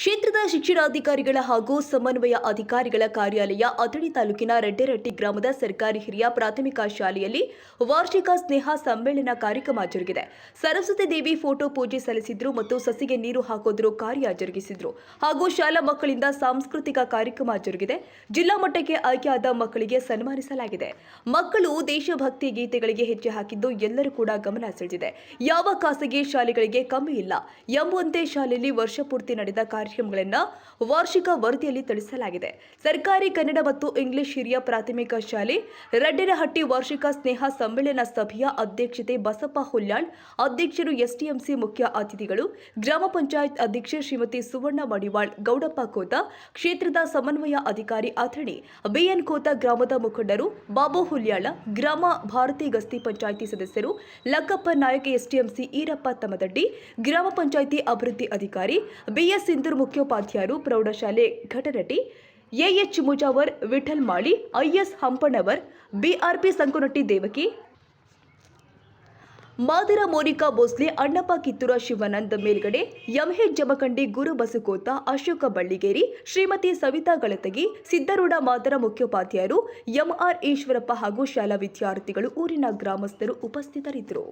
ಕ್ಷೇತ್ರದ ಶಿಕ್ಷಣಾಧಿಕಾರಿಗಳ ಹಾಗೂ ಸಮನ್ವಯ ಅಧಿಕಾರಿಗಳ ಕಾರ್ಯಾಲಯ ಅಥಣಿ ತಾಲೂಕಿನ ರೆಡ್ಡೆರಟ್ಟಿ ಗ್ರಾಮದ ಸರ್ಕಾರಿ ಹಿರಿಯ ಪ್ರಾಥಮಿಕ ಶಾಲೆಯಲ್ಲಿ ವಾರ್ಷಿಕ ಸ್ನೇಹ ಸಮ್ಮೇಳನ ಕಾರ್ಯಕ್ರಮ ಜರುಗಿದೆ. ಸರಸ್ವತಿ ದೇವಿ ಫೋಟೋ ಪೂಜೆ ಸಲ್ಲಿಸಿದ್ರು ಮತ್ತು ಸಸಿಗೆ ನೀರು ಹಾಕೋದ್ರು ಕಾರ್ಯ ಜರುಗಿಸಿದ್ರು. ಹಾಗೂ ಶಾಲಾ ಮಕ್ಕಳಿಂದ ಸಾಂಸ್ಕೃತಿಕ ಕಾರ್ಯಕ್ರಮ ಜರುಗಿದೆ. ಜಿಲ್ಲಾ ಮಟ್ಟಕ್ಕೆ ಆಯ್ಕೆಯಾದ ಮಕ್ಕಳಿಗೆ ಸನ್ಮಾನಿಸಲಾಗಿದೆ. ಮಕ್ಕಳು ದೇಶಭಕ್ತಿ ಗೀತೆಗಳಿಗೆ ಹೆಜ್ಜೆ ಹಾಕಿದ್ದು ಎಲ್ಲರೂ ಕೂಡ ಗಮನ ಸೆಳೆದಿದೆ. ಯಾವ ಖಾಸಗಿ ಶಾಲೆಗಳಿಗೆ ಕಮ್ಮಿ ಇಲ್ಲ. ಎಂಬುವಂತೆ ಶಾಲೆಯಲ್ಲಿ ವರ್ಷಪೂರ್ತಿ ನಡೆದ ಕಾರ್ಯಕ್ರಮಗಳನ್ನು ವಾರ್ಷಿಕ ವರದಿಯಲ್ಲಿ ತಿಳಿಸಲಾಗಿದೆ. ಸರ್ಕಾರಿ ಕನ್ನಡ ಮತ್ತು ಇಂಗ್ಲಿಷ್ ಹಿರಿಯ ಪ್ರಾಥಮಿಕ ಶಾಲೆ, ರಡ್ಡೇನಹಟ್ಟಿ ವಾರ್ಷಿಕ ಸ್ನೇಹ ಸಮ್ಮೇಳನ ಸಭೆಯ ಅಧ್ಯಕ್ಷತೆ ಬಸಪ್ಪ ಹುಲ್ಯಾಳ್, ಅಧ್ಯಕ್ಷರು ಎಸ್ಟಿಎಂಸಿ ಮುಖ್ಯ ಅತಿಥಿಗಳು, ಗ್ರಾಮ ಪಂಚಾಯತ್ ಅಧ್ಯಕ್ಷೆ ಶ್ರೀಮತಿ ಸುವರ್ಣ ಮಡಿವಾಳ್, ಗೌಡಪ್ಪ ಕೋತ, ಕ್ಷೇತ್ರದ ಸಮನ್ವಯ ಅಧಿಕಾರಿ ಅಥಣಿ, ಬಿಎನ್ ಕೋತ ಗ್ರಾಮದ ಮುಖಂಡರು, ಬಾಬು ಹುಲ್ಯಾಳ, ಗ್ರಾಮ ಭಾರತಿ ಗಸ್ತಿ ಪಂಚಾಯಿತಿ ಸದಸ್ಯರು, ಲಕ್ಕಪ್ಪ ನಾಯಕ ಎಸ್ಟಿಎಂಸಿ ಈರಪ್ಪ ತಮದಡ್ಡಿ ಗ್ರಾಮ ಪಂಚಾಯಿತಿ ಅಭಿವೃದ್ಧಿ ಅಧಿಕಾರಿ, ಬಿಎಸ್ ಸಿಂಧೂರ್ ಮುಖ್ಯೋಪಾಧ್ಯಾಯರು ಪ್ರೌಢಶಾಲೆ Ghatanatti, AH Mujawar, Vithal Mali, IS Hampannavar, BRP Sankunatti Devaki, Madar Monika Bhosle, Annappa Kittur Shivananda Melgade MH Jamkhandi Guru Basukota, Ashoka Balligeri, Shrimati Savita Galatagi, Siddharudha Madar ಮುಖ್ಯೋಪಾಧ್ಯಾಯರು, MR Eshwarappa ಹಾಗೂ ಶಾಲಾ ವಿದ್ಯಾರ್ಥಿಗಳು ಊರಿನ ಗ್ರಾಮಸ್ಥರು ಉಪಸ್ಥಿತರಿದ್ದರು.